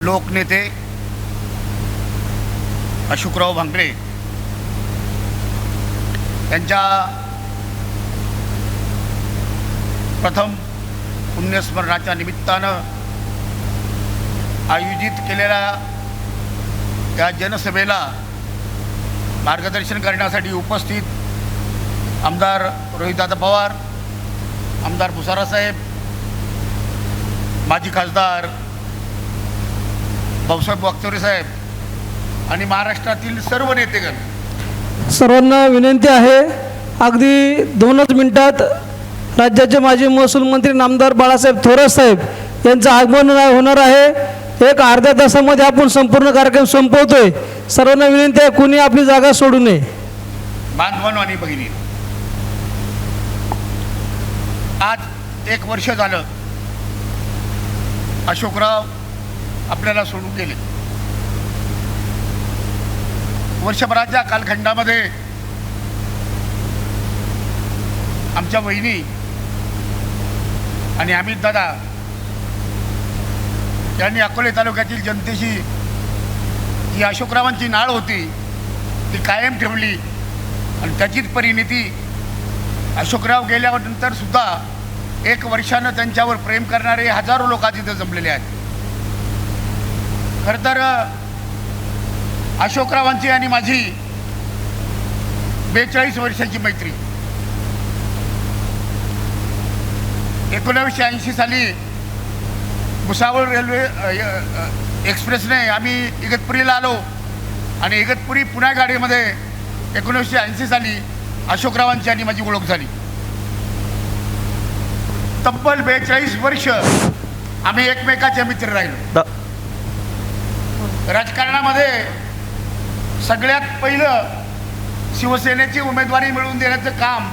लोकनेते अशोकराव भांगरे यांच्या प्रथम पुण्यस्मरणाच्या निमित्तानं आयोजित केलेल्या या जनसभेला मार्गदर्शन करण्यासाठी उपस्थित आमदार रोहितदादा पवार आमदार भुसारा साहेब माजी खासदार भाऊसाहेब वागचौरे साहेब आणि महाराष्ट्रातील सर्व नेतेगण. सर्वांना विनंती आहे अगदी दोनच मिनिटात राज्याचे माजी महसूल मंत्री नामदार बाळासाहेब थोरात साहेब यांचं आगमन होणार आहे. एक अर्ध्या तासामध्ये आपण संपूर्ण कार्यक्रम संपवतोय. सर्वांना विनंती आहे कुणी आपली जागा सोडू नये. बांधवांनो आणि भगिनी आज एक वर्ष झालं. अशोकराव आपल्याला सोडून गेले. वर्षभराच्या कालखंडामध्ये आमच्या वहिनी आणि अमित दादा यांनी अकोले तालुक्यातील जनतेशी जी अशोकरावांची नाळ होती ती कायम ठेवली आणि त्याचीच परिणिती अशोकराव गेल्यानंतर सुद्धा एक वर्षानं त्यांच्यावर प्रेम करणारे हजारो लोक तिथं जमलेले आहेत. खरं तर अशोकरावांची आणि माझी बेचाळीस वर्षाची मैत्री. एकोणावीसशे ऐंशी साली भुसावळ रेल्वे एक्सप्रेसने आम्ही इगतपुरीला आलो आणि इगतपुरी पुण्या गाडीमध्ये एकोणीसशे ऐंशी साली अशोकरावांची आणि माझी ओळख झाली. तब्बल बेचाळीस वर्ष आम्ही एकमेकाचे मित्र राहिलो. राजकारणामध्ये सगळ्यात पहिलं शिवसेनेची उमेदवारी मिळवून देण्याचं काम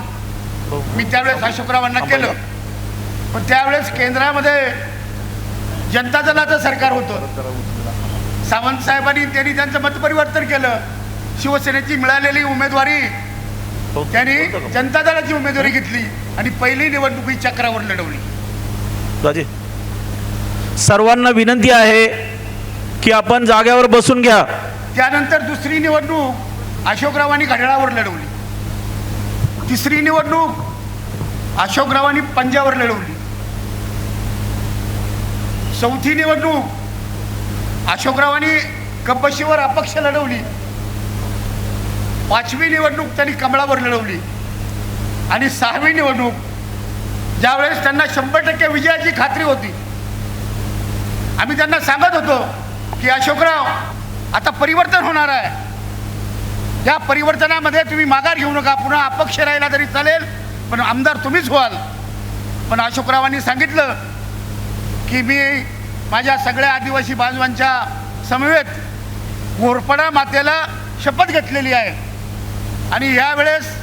मी त्यावेळेस अशोकरावांना केलं. पण त्यावेळेस केंद्रामध्ये जनता दलाचं सरकार होतं. सावंत साहेबांनी त्यांनी त्यांचं मतपरिवर्तन केलं. शिवसेनेची मिळालेली उमेदवारी त्यांनी जनता दलाची उमेदवारी घेतली आणि पहिली निवडणुकी चक्रावर लढवली. सर्वांना विनंती आहे की आपण जाग्यावर बसून घ्या. त्यानंतर दुसरी निवडणूक अशोकरावांनी घड्याळावर लढवली. तिसरी निवडणूक अशोकरावांनी पंजावर लढवली. चौथी निवडणूक अशोकरावांनी कपशीवर अपक्ष लढवली. पाचवी निवडणूक त्यांनी कमळावर लढवली. आणि सहावी निवडणूक ज्यावेळेस त्यांना शंभर टक्के विजयाची खात्री होती. आम्ही त्यांना सांगत होतो की अशोकराव आता परिवर्तन होणार आहे. या परिवर्तनामध्ये तुम्ही माघार घेऊ नका पुन्हा अपक्ष राहिला तरी चालेल पण आमदार तुम्हीच व्हाल. पण अशोकरावांनी सांगितलं की मी माझ्या सगळ्या आदिवासी बांधवांच्या समवेत घोरपडा मातेला शपथ घेतलेली आहे. आणि यावेळेस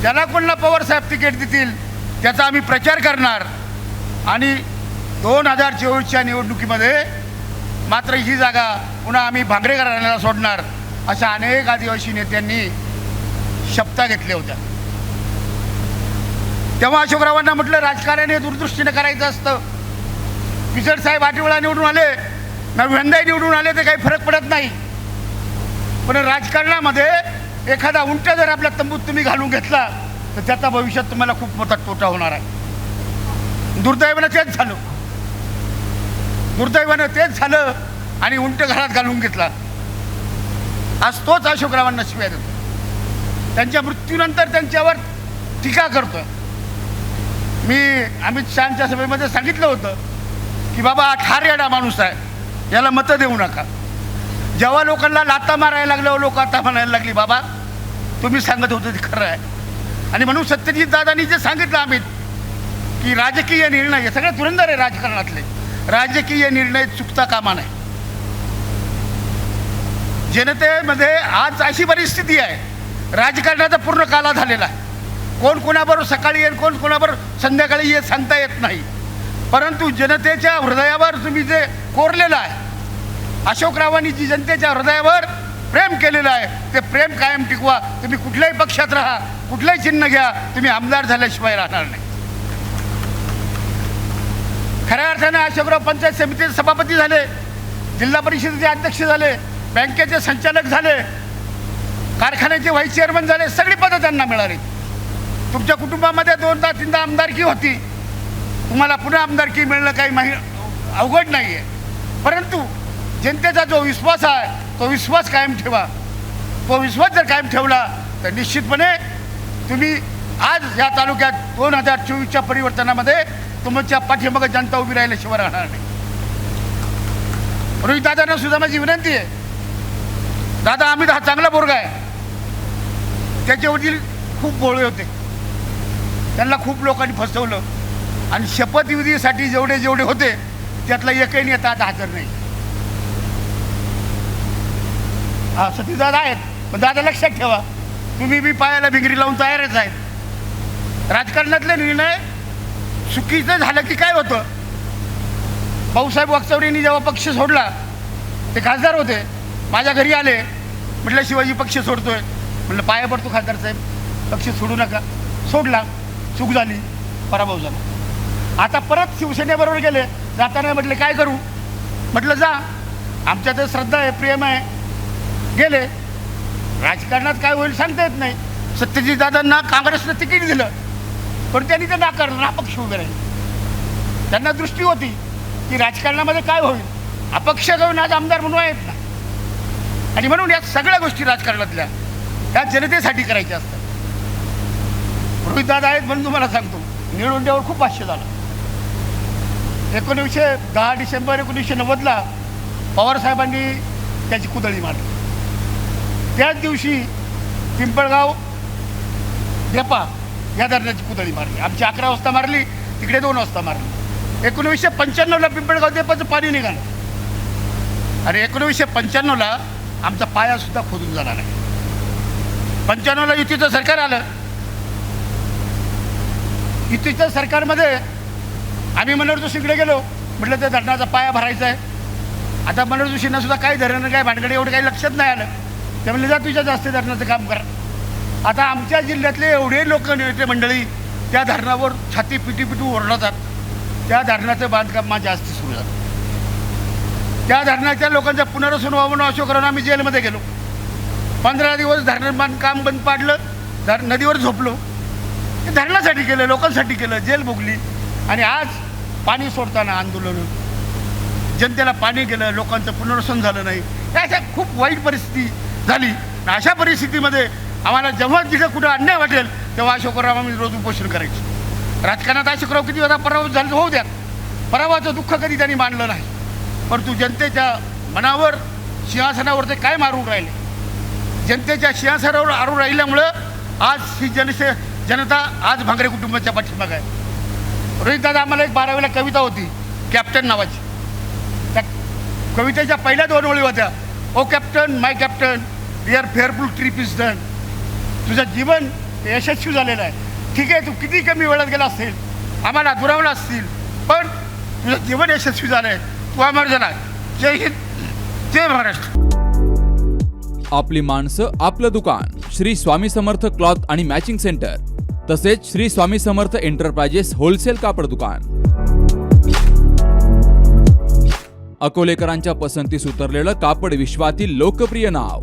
ज्याला कोणला पवारसाहेब तिकीट देतील त्याचा आम्ही प्रचार करणार. आणि दोन हजार चोवीसच्या निवडणुकीमध्ये मात्र ही जागा पुन्हा आम्ही भांगरे घराण्याला सोडणार अशा अनेक आदिवासी नेत्यांनी शपथा घेतल्या होत्या. तेव्हा अशोकरावांना म्हटलं राजकारण हे करायचं असतं. पिचड साहेब आठ वेळा निवडून आले नव्यांदाही निवडून आले तर काही फरक पडत नाही. पण राजकारणामध्ये एखादा उंट जर आपल्या तंबूत तुम्ही घालून घेतला तर त्याचा भविष्यात तुम्हाला खूप मोठा तोटा होणार आहे. दुर्दैवानं तेच झालं. दुर्दैवानं तेच झालं आणि उंट घरात घालून घेतला. आज तोच अशोकरावांना शिव्या देतो. त्यांच्या मृत्यूनंतर त्यांच्यावर टीका करतोय. मी अमित शहाच्या सभेमध्ये सांगितलं होतं की बाबा हा ठार येडा माणूस आहे. याला मतं देऊ नका. जेव्हा लोकांना लाता मारायला लागल्यावर लोक आता म्हणायला लागली बाबा तुम्ही सांगत होतं ते खरं आहे. आणि म्हणून सत्यजित दादांनी जे सांगितलं अमित की राजकीय निर्णय हे सगळे धुरंदर आहे राजकारणातले. राजकीय निर्णय चुकता कामा नाही जनतेमध्ये आज अशी परिस्थिती आहे राजकारणाचा पूर्ण काला झालेला आहे. कोण कोणाबरोबर सकाळी येईल कोण कोणाबरोबर संध्याकाळी येत सांगता येत नाही. परंतु जनतेच्या हृदयावर तुम्ही जे कोरलेलं आहे अशोकरावांनी जी जनतेच्या हृदयावर प्रेम केलेलं आहे ते प्रेम कायम टिकवा. तुम्ही कुठल्याही पक्षात राहा कुठलंही चिन्ह घ्या तुम्ही आमदार झाल्याशिवाय राहणार नाही. खऱ्या अर्थाने अशोकराव पंचायत समितीचे सभापती झाले जिल्हा परिषदेचे अध्यक्ष झाले बँकेचे संचालक झाले कारखान्याचे व्हाईस चेअरमन झाले सगळी पदं त्यांना मिळाली. तुमच्या कुटुंबामध्ये दोनदा तीनदा आमदारकी होती. तुम्हाला पुन्हा आमदारकी मिळणं काही माही अवघड नाही आहे परंतु जनतेचा जो विश्वास आहे तो विश्वास कायम ठेवा. तो विश्वास जर कायम ठेवला तर निश्चितपणे तुम्ही आज या तालुक्यात दोन हजार चोवीसच्या परिवर्तनामध्ये तुमच्या पाठीमाग जनता उभी राहिल्याशिवाय राहणार नाही. रोहित दादांना सुद्धा माझी विनंती आहे. दादा अमित हा चांगला पोरगा आहे. त्याचे वडील खूप बोळे होते. त्यांना खूप लोकांनी फसवलं. आणि शपथविधीसाठी जेवढे जेवढे होते त्यातला एकही नेता आता हजर नाही. हा सतीदादा आहेत. पण दादा लक्षात ठेवा तुम्ही बी पायाला भिंगरी लावून तयारच आहेत. राजकारणातले निर्णय चुकीचं झालं की काय होतं? भाऊसाहेब वागचौरींनी जेव्हा पक्ष सोडला ते खासदार होते. माझ्या घरी आले. म्हटलं शिवाजी पक्ष सोडतोय. म्हटलं पाया पडतो खासदार साहेब. पक्ष सोडू नका. सोडला. चूक झाली. पराभव झाला. आता परत शिवसेनेबरोबर गेले. जाताना म्हटले काय करू? म्हटलं जा. आमच्या तर श्रद्धा आहे प्रेम आहे. गेले. राजकारणात काय होईल सांगता येत नाही. सत्यजित दादांना काँग्रेसनं तिकीट दिलं. पण त्यांनी ते नाकारलं ना अपक्ष उभे राहिले. त्यांना दृष्टी होती की राजकारणामध्ये काय होईल? अपक्ष घेऊन आज आमदार म्हणून आहेत ना. आणि म्हणून या सगळ्या गोष्टी राजकारणातल्या त्या जनतेसाठी करायच्या असतात. रोहितदादा आहेत म्हणून तुम्हाला सांगतो निळवंड्यावर खूप भाष्य झालं. एकोणीसशे दहा डिसेंबर एकोणीसशे नव्वदला पवारसाहेबांनी त्याची कुदळी मारली. त्याच दिवशी पिंपळगाव देपा या धरणाची पुतळी मारली. आमची अकरा वाजता मारली तिकडे दोन वाजता मारली. एकोणीसशे पंच्याण्णवला पिंपळगाव देपाचं पाणी निघालं. आणि एकोणीसशे पंच्याण्णवला आमचा पायासुद्धा खोदून जाणार नाही पंच्याण्णवला युतीचं सरकार आलं. युतीच्या सरकारमध्ये आम्ही मनोहर जोशीकडे गेलो म्हटलं त्या धरणाचा पाया भरायचा आहे. आता मनोहर जोशींना सुद्धा काही धरणं काय भानगडे एवढं काही लक्षात नाही आलं. ते म्हणले जा तुझ्या जास्त धरणाचं काम कर. आता आमच्या जिल्ह्यातले एवढे लोक नेते मंडळी त्या धरणावर छाती पिटी पिटू ओरडतात. त्या धरणाचं बांधकाम माझ्या जास्त सुरू झालं. त्या धरणाच्या लोकांचं पुनर्वसन व्हावं म्हणून आम्ही जेलमध्ये गेलो. पंधरा दिवस धरण बांधकाम बंद पाडलं धर नदीवर झोपलो. हे धरणासाठी केलं लोकांसाठी केलं जेल भोगली. आणि आज पाणी सोडताना आंदोलन. जनतेला पाणी गेलं लोकांचं पुनर्वसन झालं नाही. अशा खूप वाईट परिस्थिती झाली. अशा परिस्थितीमध्ये आम्हाला जेव्हा तिथं कुठं अन्याय वाटेल तेव्हा अशोकराव आम्ही रोज उपोषण करायचं. राजकारणात अशोकराव किती वेळा पराभव झाला होऊ द्या पराभवाचं दुःख कधी त्यांनी मानलं नाही. परंतु जनतेच्या मनावर सिंहासनावर ते काय मारून राहिले? जनतेच्या सिंहासनावर आरून राहिल्यामुळं आज ही जनसे जनता आज भांगरे कुटुंबाच्या पाठीमाग आहे. रोहित दादा आम्हाला एक बारावीला कविता होती कॅप्टन नावाची. त्या कवितेच्या पहिल्या दोन ओळी होत्या. O captain my captain your fearful trip is done. तुझं जीवन यशस्वी झालेलं आहे. ठीक आहे तू किती कमी वेळात गेला असेल आम्हाला दुरावला असतील पण तुझं जीवन यशस्वी झालं आहे तू अमर झाला जय हिंद जय महाराष्ट्र. आपली माणसं आपलं दुकान श्री स्वामी समर्थ क्लॉथ आणि मॅचिंग सेंटर तसेच श्री स्वामी समर्थ एंटरप्राइजेस होलसेल कापड दुकान. अकोलेकरांच्या पसंतीस उतरलेलं कापड विश्वातील लोकप्रिय नाव